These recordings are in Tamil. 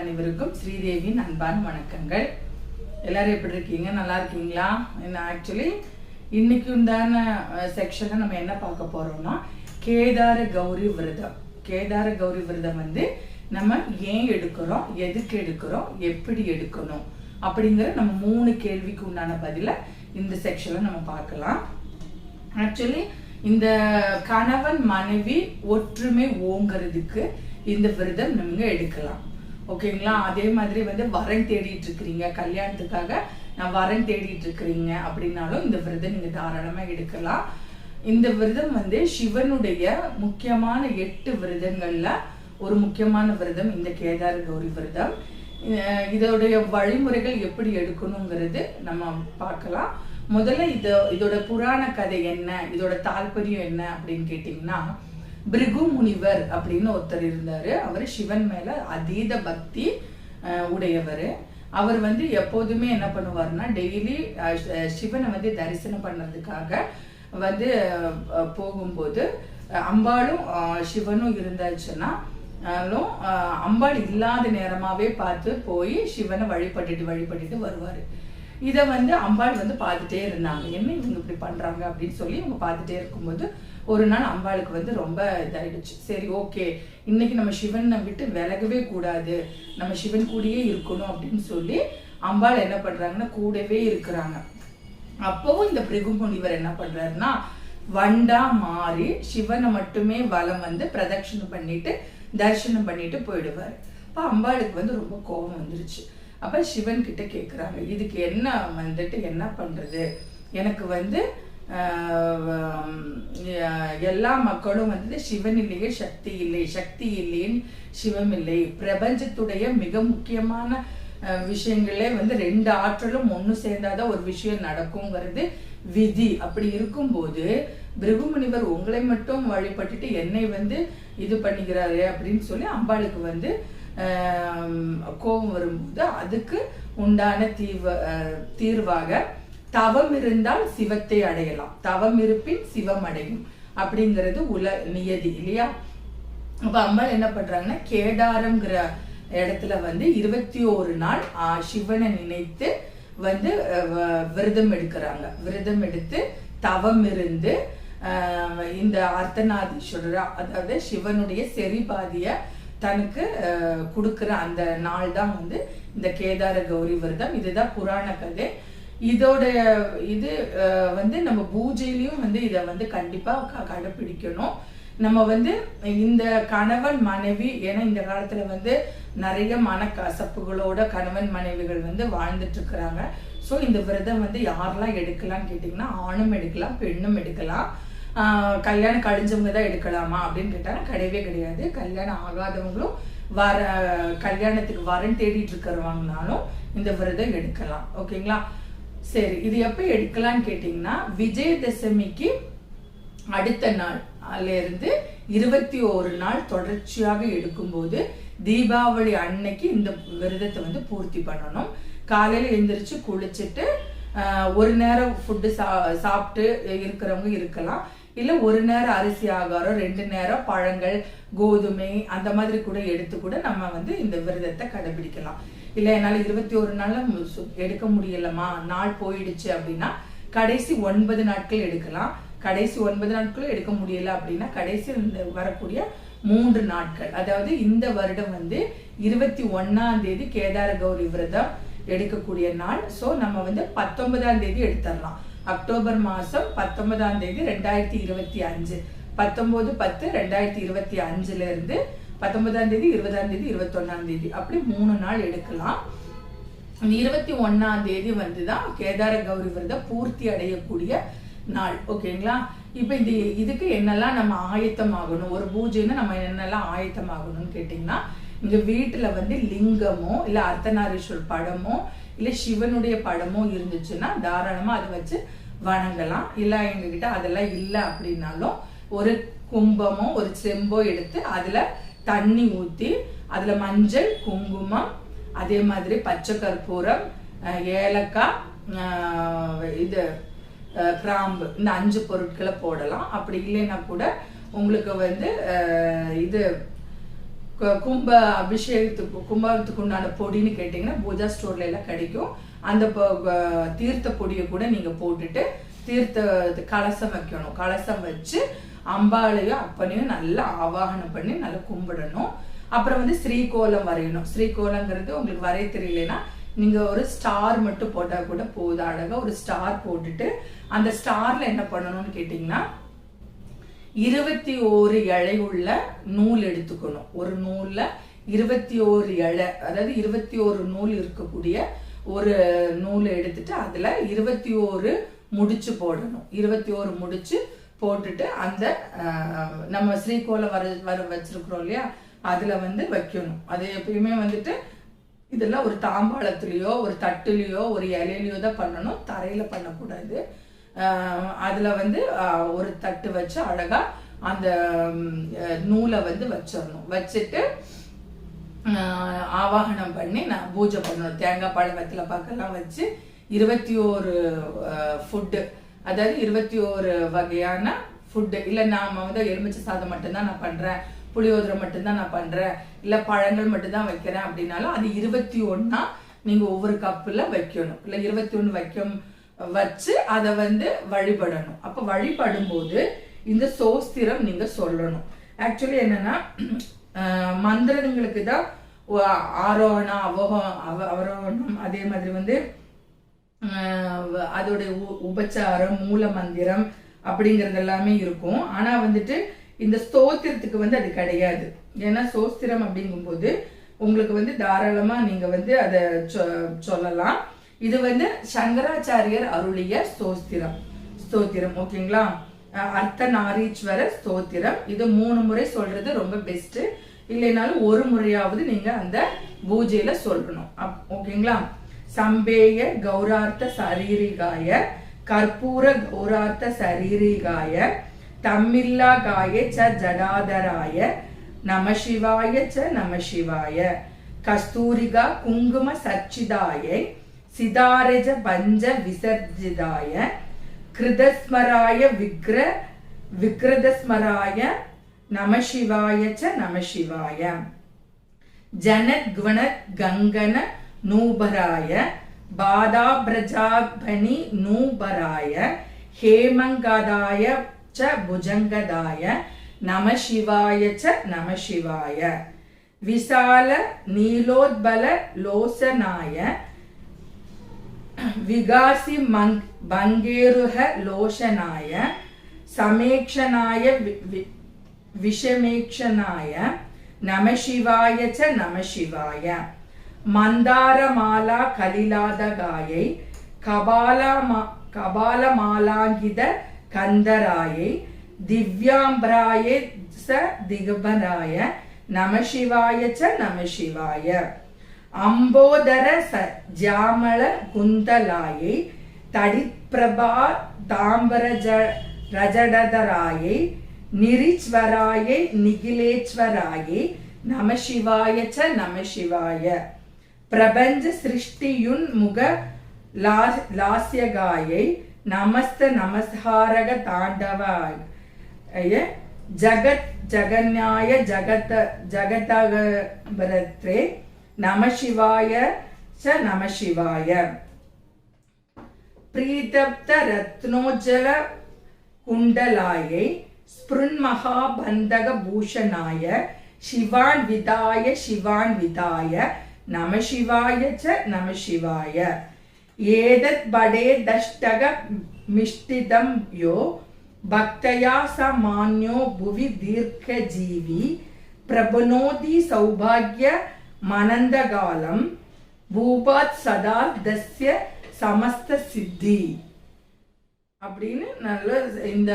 அனைவருக்கும் ஸ்ரீதேவியின் அன்பான வணக்கங்கள். எல்லாரும் எப்படி இருக்கீங்க? நல்லா இருக்கீங்களா? என்ன ஆக்சுவலி இன்னைக்கு உண்டான செக்ஷனை நம்ம என்ன பார்க்க போறோம்னா கேதார கௌரி விரதம். கேதார கௌரி விரதம் வந்து நம்ம ஏன் எடுக்கிறோம்? எதுக்கு எடுக்கிறோம்? எப்படி எடுக்கணும்? அப்படிங்கிற நம்ம மூணு கேள்விக்கு உண்டான பதில இந்த செக்ஷன்ல நம்ம பார்க்கலாம். ஆக்சுவலி இந்த கணவன் மனைவி ஒற்றுமை ஓங்கிறதுக்கு இந்த விரதம் நீங்க எடுக்கலாம். ஓகேங்களா? அதே மாதிரி வந்து வரன் தேடிட்டு இருக்கிறீங்க கல்யாணத்துக்காக நான் வரன் தேடிட்டு இருக்கிறீங்க அப்படின்னாலும் இந்த விரதம் நீங்க தாராளமா எடுக்கலாம். இந்த விரதம் வந்து சிவனுடைய முக்கியமான எட்டு விரதங்கள்ல ஒரு முக்கியமான விரதம் இந்த கேதார கௌரி விரதம் இதோடைய வழிமுறைகள் எப்படி எடுக்கணுங்கிறது நம்ம பார்க்கலாம். முதல்ல இதோ இதோட புராண கதை என்ன? இதோட தாற்பயம் என்ன அப்படின்னு கேட்டிங்கன்னா பிருகு முனிவர் அப்படின்னு ஒருத்தர் இருந்தார். அவர் சிவன் மேலே அதீத பக்தி உடையவர். அவர் வந்து எப்போதுமே என்ன பண்ணுவார்னா டெய்லி சிவனை வந்து தரிசனம் பண்ணுறதுக்காக வந்து போகும்போது அம்பாளும் சிவனும் இருந்தாச்சுன்னா அம்பாள் இல்லாத நேரமாகவே பார்த்து போய் சிவனை வழிபட்டுட்டு வழிபட்டுட்டு வருவார். இதை வந்து அம்பாள் வந்து பார்த்துட்டே இருந்தாங்க. என்ன இவங்க இப்படி பண்ணுறாங்க அப்படின்னு சொல்லி இவங்க பார்த்துட்டே இருக்கும்போது ஒரு நாள் அம்பாளுக்கு வந்து ரொம்ப இதாயிடுச்சு. சரி ஓகே. இன்னைக்கு நம்ம சிவனை விட்டு விலகவே கூடாது. நம்ம சிவன் கூடயே இருக்கணும் அப்படின்னு சொல்லி அம்பாள் என்ன பண்றாங்கன்னா கூடவே இருக்கிறாங்க. அப்பவும் இந்த பிரிகு முனிவர் என்ன பண்றாருன்னா வண்டா மாறி சிவனை மட்டுமே வலம் வந்து பிரதட்சணம் பண்ணிட்டு தரிசனம் பண்ணிட்டு போயிடுவார். அப்ப அம்பாளுக்கு வந்து ரொம்ப கோபம் வந்துருச்சு. அப்ப சிவன் கிட்ட கேக்குறாங்க இதுக்கு என்ன வந்துட்டு என்ன பண்றது? எனக்கு வந்து எல்லா மக்களும் வந்து சிவன் இல்லையே சக்தி இல்லை சக்தி இல்லைன்னு சிவம் இல்லை. பிரபஞ்சத்துடைய மிக முக்கியமான விஷயங்களே வந்து ரெண்டு ஆற்றலும் ஒன்று சேர்ந்தாதான் ஒரு விஷயம் நடக்குங்கிறது விதி. அப்படி இருக்கும்போது பிருகுமுனிவர் உங்களை மட்டும் வழிபட்டுட்டு என்னை வந்து இது பண்ணிக்கிறாரு அப்படின்னு சொல்லி அம்பாளுக்கு வந்து கோபம் வரும்போது அதுக்கு உண்டான தீர்வ தீர்வாக தவம் இருந்தால் சிவத்தை அடையலாம். தவம் இருப்பின் சிவம் அடையும். அப்படிங்கிறது உல நியதி இல்லையா? அப்ப அம்பாள் என்ன பண்றாங்கன்னா கேடாரம்ங்கிற இடத்துல வந்து இருபத்தி ஒரு நாள் ஆஹ் சிவனை நினைத்து வந்து வ- விரதம் எடுக்கிறாங்க. விரதம் எடுத்து தவம் இருந்து இந்த அர்த்தநாதீஸ்வரரா அதாவது சிவனுடைய செரிபாதிய தனக்கு அஹ், அந்த நாள் தான் வந்து இந்த கேதார கௌரி விரதம். இதுதான் புராண கதை. இதோட இது வந்து நம்ம பூஜையிலையும் வந்து இதை வந்து கண்டிப்பாக கடைப்பிடிக்கணும் நம்ம வந்து இந்த கணவன் மனைவி ஏன்னா இந்த காலத்துல வந்து நிறைய மனக்கசப்புகளோட கணவன் மனைவிகள் வந்து வாழ்ந்துட்டு இருக்கிறாங்க ஸோ இந்த விரதம் வந்து யாரெல்லாம் எடுக்கலாம்னு கேட்டிங்கன்னா ஆணும் எடுக்கலாம் பெண்ணும் எடுக்கலாம். கல்யாணம் கழிஞ்சவங்க தான் எடுக்கலாமா அப்படின்னு கேட்டாங்க கிடையவே கிடையாது. கல்யாணம் ஆகாதவங்களும் வர கல்யாணத்துக்கு வரன் தேடிட்டு இருக்கிறவங்கனாலும் இந்த விரதம் எடுக்கலாம். ஓகேங்களா? சரி இது எப்போ எடுக்கலாம்னு கேட்டிங்கன்னா விஜயதசமிக்கு அடுத்த நாள் இருந்து இருபத்தி ஒரு நாள் தொடர்ச்சியாக எடுக்கும்போது தீபாவளி அன்னைக்கு இந்த விரதத்தை வந்து பூர்த்தி பண்ணணும். காலையில் எழுந்திரிச்சு குளிச்சுட்டு ஒரு நேரம் ஃபுட்டு சா சாப்பிட்டு இருக்கிறவங்க இருக்கலாம். இல்லை ஒரு நேரம் அரிசி ஆகாரம் ரெண்டு நேரம் பழங்கள் கோதுமை அந்த மாதிரி கூட எடுத்து கூட நம்ம வந்து இந்த விரதத்தை கடைபிடிக்கலாம். இல்ல என்னால இருபத்தி ஒரு நாள்ல மு- எடுக்க முடியலமா நாள் போயிடுச்சு அப்படின்னா கடைசி ஒன்பது நாட்கள் எடுக்கலாம். கடைசி ஒன்பது நாட்களும் எடுக்க முடியல அப்படின்னா கடைசி வரக்கூடிய மூன்று நாட்கள். அதாவது இந்த வருடம் வந்து இருபத்தி ஒன்னாம் தேதி கேதார கௌரி விரதம் எடுக்கக்கூடிய நாள். சோ நம்ம வந்து பத்தொன்பதாம் தேதி எடுத்துடலாம். அக்டோபர் மாசம் பத்தொன்பதாம் தேதி ரெண்டாயிரத்தி இருபத்தி அஞ்சு. பத்தொன்பது பத்து ரெண்டாயிரத்தி இருபத்தி அஞ்சுல இருந்து பத்தொன்பதாம் தேதி இருபதாம் தேதி இருபத்தொன்னாம் தேதி. அப்படி மூணு நாள் எடுக்கலாம். இருபத்தி ஒன்னாம் தேதி வந்து தான் கேதார கௌரி விரதம் பூர்த்தி அடையக்கூடிய நாள். ஓகேங்களா? இப்போ இந்த இதுக்கு என்னெல்லாம் நம்ம ஆயத்தம் ஆகணும் ஒரு பூஜைன்னு நம்ம என்னெல்லாம் ஆயத்தம் ஆகணும்னு கேட்டிங்கன்னா இங்கே வீட்டில் வந்து லிங்கமோ இல்லை அர்த்தநாரீஸ்வரர் படமோ இல்லை சிவனுடைய படமோ இருந்துச்சுன்னா தாராளமாக அதை வச்சு வணங்கலாம். இல்லை எங்ககிட்ட அதெல்லாம் இல்லை அப்படின்னாலும் ஒரு கும்பமோ ஒரு செம்போ எடுத்து அதில் தண்ணி ஊற்றி அதில் மஞ்சள் குங்குமம் அதே மாதிரி பச்சை கற்பூரம் ஏலக்காய் இது கிராம்பு இந்த அஞ்சு பொருட்களை போடலாம். அப்படி இல்லைன்னா கூட உங்களுக்கு வந்து இது கும்ப அபிஷேகத்துக்கு கும்பத்துக்கு உண்டான பொடின்னு கேட்டிங்கன்னா பூஜா ஸ்டோர்ல எல்லாம் கிடைக்கும். அந்த தீர்த்த பொடியை கூட நீங்கள் போட்டுட்டு தீர்த்த கலசம் வைக்கணும். கலசம் வச்சு அம்பாளையும் அப்பனையும் நல்லா ஆவாகனம் பண்ணி நல்லா கும்பிடணும். அப்புறம் வந்து ஸ்ரீகோலம் வரையணும். ஸ்ரீகோலங்கிறது உங்களுக்கு வரைய தெரியலனா நீங்கள் ஒரு ஸ்டார் மட்டும் போட்டால் கூட போதும். அழகாக ஒரு ஸ்டார் போட்டுட்டு அந்த ஸ்டாரில் என்ன பண்ணணும்னு கேட்டிங்கன்னா இருபத்தி ஓரு இழை உள்ள நூல் எடுத்துக்கணும். ஒரு நூலில் இருபத்தி ஓரு இழை அதாவது இருபத்தி ஓரு நூல் இருக்கக்கூடிய ஒரு நூல் எடுத்துட்டு அதில் இருபத்தி ஓரு முடிச்சு போடணும். இருபத்தி ஓரு முடிச்சு போட்டுட்டு அந்த நம்ம ஸ்ரீகோலம் வர வர வச்சிருக்கிறோம் இல்லையா? அதில் வந்து வைக்கணும். அது எப்பயுமே வந்துட்டு இதெல்லாம் ஒரு தாம்பாளத்துலேயோ ஒரு தட்டுலேயோ ஒரு இலையிலையோ தான் பண்ணணும். தரையில் பண்ணக்கூடாது. அதில் வந்து ஒரு தட்டு வச்சு அழகாக அந்த நூலை வந்து வச்சிடணும். வச்சுட்டு ஆவாகனம் பண்ணி நான் பூஜை பண்ணணும். தேங்காய் பழ வெத்தலை பார்க்கலாம் வச்சு இருபத்தி ஓரு ஃபுட்டு அதாவது இருபத்தி ஒரு வகையான ஃபுட்டு இல்லை நாம வந்து எலுமிச்சை சாதம் மட்டும்தான் நான் பண்றேன். புளியோதரை மட்டும்தான் நான் பண்றேன். இல்லை பழங்கள் மட்டும்தான் வைக்கிறேன் அப்படின்னாலும் அது இருபத்தி ஒன்றா நீங்க ஒவ்வொரு கப்புல வைக்கணும். இல்லை இருபத்தி ஒன்று வைக்கும் வச்சு அதை வந்து வழிபடணும். அப்போ வழிபடும் போது இந்த சோஸ்திரம் நீங்க சொல்லணும். ஆக்சுவலி என்னன்னா மந்திரங்களுக்கு தான் ஆரோகணம் அவகோ அவ அவரோகணம் அதே மாதிரி வந்து அதோடைய உ- உபச்சாரம் மூல மந்திரம் அப்படிங்கறது எல்லாமே இருக்கும். ஆனா வந்துட்டு இந்த ஸ்தோத்திரத்துக்கு வந்து அது கிடையாது. ஏன்னா சோஸ்திரம் அப்படிங்கும்போது உங்களுக்கு வந்து தாராளமா நீங்க வந்து அதை சொ- சொல்லலாம். இது வந்து சங்கராச்சாரியர் அருளிய ஸ்தோஸ்திரம் ஸ்தோத்திரம் ஓகேங்களா? அர்த்த நாரீஸ்வர ஸ்தோத்திரம். இது மூணு முறை சொல்றது ரொம்ப பெஸ்ட் இல்லைனாலும் ஒரு முறையாவது நீங்க அந்த பூஜையில சொல்லணும். அப்- ஓகேங்களா? சம்பேய கௌரார்த்த சரீரிகாய கற்பூர கௌரார்த்த சரீரிகாய தம்மில்லா காய ச ஜடாதராய நம சிவாய ச நம சிவாய கஸ்தூரிகா குங்கும சச்சிதாய சிதாரஜ பஞ்ச விசர்ஜிதாய கிருதஸ்மராய விக்ர விக்ரதஸ்மராய நம சிவாய ச நம சிவாய. ஜனத்குண கங்கன நூபராய பாதாபிரஜாபணி நூபராய ஹேமங்கதாய ச புஜங்கதாய நம சிவாய ச நம சிவாய விசால நீலோத்பல லோசனாய விகாசி மங் பங்கேருக லோஷனாய சமேக்ஷனாய விஷமேக்ஷனாய நம சிவாய ச நம சிவாய மந்தாரமாலா கலிலாதகாயை கபாலமா கபாலமாலாங்கித கந்தராயை திவ்யாம்பிராயே ச திகபராய நமசிவாய ச நமசிவாய. அம்போதர ச ஜாமள குந்தலாயை தடிப்பிரபா தாம்பரஜ ரஜடதராயை நிரிச்வராயை நிகிலேச்வராயை நமசிவாய ச நமசிவாய. பிரபஞ்ச சிருஷ்டியுன் முக லா- லாஸ்யகாயை நமஸ்த நமஸ்காரக தாண்டவாய ஜகத் ஜகன்யாய ஜகத ஜகதகபரத்ரே நமசிவாய ச நமசிவாய. பிரீதப்த ரத்னோஜல குண்டலாயை ஸ்பிருன்மகாபந்தக பூஷணாய சிவான் விதாய சிவான் விதாய நம சிவாய ச நம சிவாய. ஏதத் படே தஷ்டக மிஷ்டிதம் யோ பக்தயா ச மான்யோ புவி தீர்க்க ஜீவி பிரபனோதி சௌபாகிய மனந்தகாலம் பூபாத் சதா தஸ்ய சமஸ்த சித்தி. அப்படின்னு நல்ல இந்த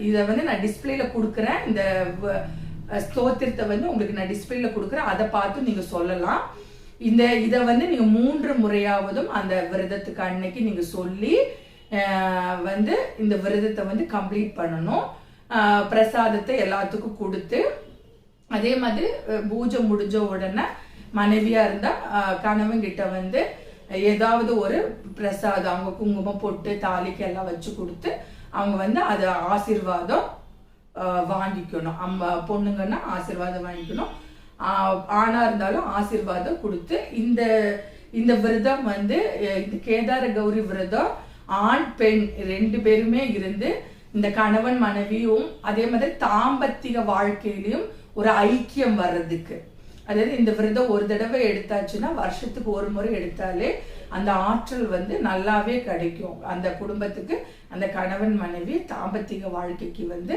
இதை வந்து நான் டிஸ்பிளேல கொடுக்குறேன். இந்த வ- ஸ்தோத்திரத்தை வந்து உங்களுக்கு நான் டிஸ்பிளேல கொடுக்குறேன். அதை பார்த்து நீங்க சொல்லலாம். இந்த இதை வந்து நீங்க மூன்று முறையாவதும் அந்த விரதத்துக்கு அன்னைக்கு நீங்க சொல்லி வந்து இந்த விரதத்தை வந்து கம்ப்ளீட் பண்ணணும். பிரசாதத்தை எல்லாத்துக்கும் கொடுத்து அதே மாதிரி பூஜை முடிஞ்ச உடனே மனைவியா இருந்தா கணவன் கிட்ட வந்து ஏதாவது ஒரு பிரசாதம் அவங்க குங்குமம் பொட்டு தாலிக்கு எல்லாம் வச்சு கொடுத்து அவங்க வந்து அது ஆசீர்வாதம் வாங்கிக்கணும். அம்மா பொண்ணுங்கன்னா ஆசிர்வாதம் வாங்கிக்கணும். ஆணா இருந்தாலும் ஆசிர்வாதம் கொடுத்து இந்த இந்த விரதம் வந்து இந்த கேதார கௌரி விரதம் ஆண் பெண் ரெண்டு பேருமே இருந்து இந்த கணவன் மனைவியும் அதே மாதிரி தாம்பத்திக வாழ்க்கையிலையும் ஒரு ஐக்கியம் வர்றதுக்கு. அதாவது இந்த விரதம் ஒரு தடவை எடுத்தாச்சுன்னா வருஷத்துக்கு ஒரு முறை எடுத்தாலே அந்த ஆற்றல் வந்து நல்லாவே கிடைக்கும். அந்த குடும்பத்துக்கு அந்த கணவன் மனைவி தாம்பத்திக வாழ்க்கைக்கு வந்து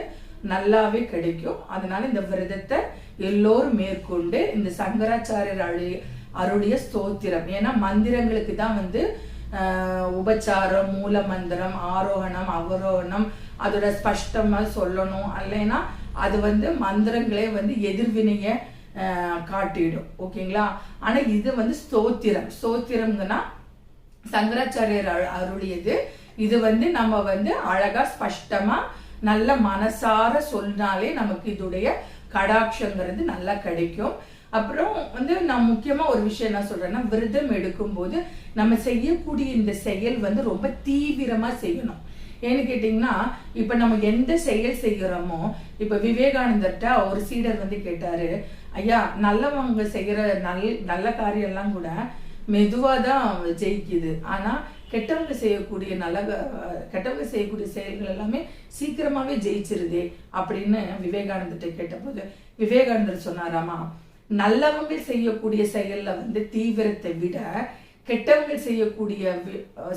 நல்லாவே கிடைக்கும். அதனால இந்த விரதத்தை எல்லோரும் மேற்கொண்டு இந்த சங்கராச்சாரியர் அழி அருடைய ஸ்தோத்திரம். ஏன்னா மந்திரங்களுக்கு தான் வந்து உபச்சாரம் மூல மந்திரம் ஆரோகணம் அவரோகணம் அதோட ஸ்பஷ்டமாக சொல்லணும். இல்லைன்னா அது வந்து மந்திரங்களே வந்து எதிர்வினைய காட்டிடும். ஓகேங்களா? ஆனா இது வந்து ஸ்தோத்திரம். ஸ்தோத்திரம்னா சங்கராச்சாரியர் அருளியது. இது வந்து நம்ம வந்து அழகா ஸ்பஷ்டமா நல்ல மனசார சொன்னாலே நமக்கு இதுடைய கடாட்சங்கிறது நல்லா கிடைக்கும். அப்புறம் வந்து நான் முக்கியமா ஒரு விஷயம் என்ன சொல்றேன்னா விரதம் எடுக்கும்போது நம்ம செய்யக்கூடிய இந்த செயல் வந்து ரொம்ப தீவிரமா செய்யணும். ஏன்னு கேட்டிங்கன்னா இப்ப நம்ம எந்த செயல் செய்கிறோமோ இப்ப விவேகானந்தர்கிட்ட ஒரு சீடர் வந்து கேட்டாரு ஐயா நல்லவங்க செய்யற நல் நல்ல காரியம்லாம் கூட மெதுவாக தான் ஜெயிக்குது. ஆனால் கெட்டவங்க செய்யக்கூடிய நல்ல கெட்டவங்க செய்யக்கூடிய செயல்கள் எல்லாமே சீக்கிரமாவே ஜெயிச்சிருதே அப்படின்னு விவேகானந்தர்கிட்ட கேட்டபோது விவேகானந்தர் சொன்னாராமா நல்லவங்க செய்யக்கூடிய செயல்ல வந்து தீவிரத்தை விட கெட்டவங்க செய்யக்கூடிய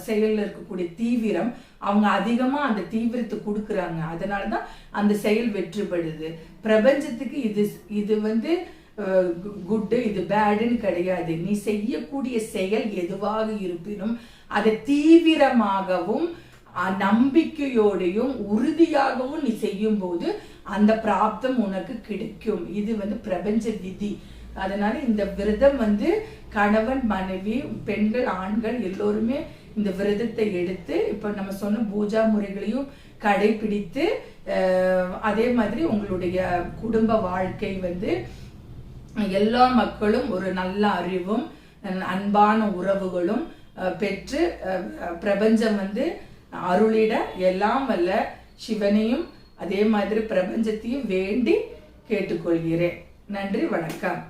செயலில் இருக்கக்கூடிய தீவிரம் அவங்க அதிகமா அந்த தீவிரத்தை கொடுக்குறாங்க. அதனாலதான் அந்த செயல் வெற்றி பெறுது. பிரபஞ்சத்துக்கு இது இது வந்து குட்டு இது பேடுன்னு கிடையாது. நீ செய்யக்கூடிய செயல் எதுவாக இருப்பினும் அதை தீவிரமாகவும் நம்பிக்கையோடையும் உறுதியாகவும் நீ செய்யும் போது அந்த பிராப்தம் உனக்கு கிடைக்கும். இது வந்து பிரபஞ்ச விதி. அதனால இந்த விரதம் வந்து கணவன் மனைவி பெண்கள் ஆண்கள் எல்லோருமே இந்த விரதத்தை எடுத்து இப்ப நம்ம சொன்ன பூஜா முறைகளையும் கடைபிடித்து அதே மாதிரி உங்களுடைய குடும்ப வாழ்க்கை வந்து எல்லா மக்களும் ஒரு நல்ல அறிவும் அன்பான உறவுகளும் பெற்று பிரபஞ்சம் வந்து அருளிட எல்லாம் வல்ல சிவனையும் அதே மாதிரி பிரபஞ்சத்தையும் வேண்டி கேட்டுக்கொள்கிறேன். நன்றி வணக்கம்.